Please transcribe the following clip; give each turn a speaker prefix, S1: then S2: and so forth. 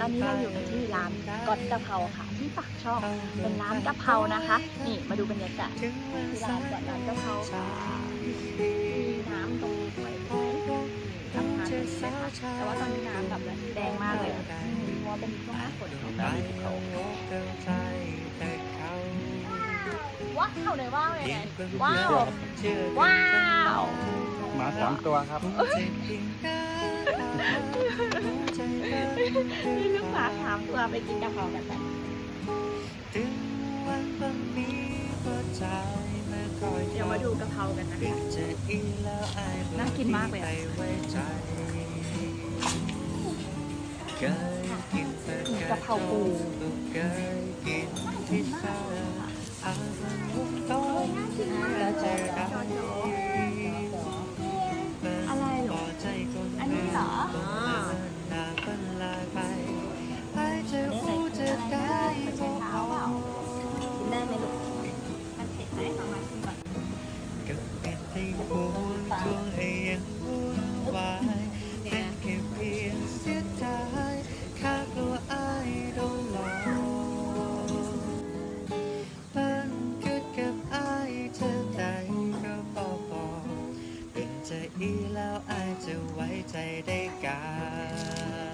S1: ตอนนี้เราอยู่กันที่ร้านก๊อตกะเพราค่ะ ที่ปากช่องเป็นร้านกะเพรานะคะ นี่มาดูบรรยากาศที่ร้านก่อนร้านกะเพราค่ะมีน้ำตรงนี้ด้วยทำงานตรงนี้เลยค่ะแต่ว่าตอนนี้น้ำแบบแดงมากเลยเพราะว่าเป็นช่วงหน้าฝนของน้ำเขาว้าวเลยว้าวยังไงว้าวว้าว
S2: หมาสามตัวครับ
S1: นี่ลูกหมาถามตัวไปกินกะเพรากันไปเดี๋ยวมาดูกะเพรากันนะคะน่ากินมากเลยอะมีกะเพราปูแล้ว นี้แล้วอาจจะไว้ใจได้กัน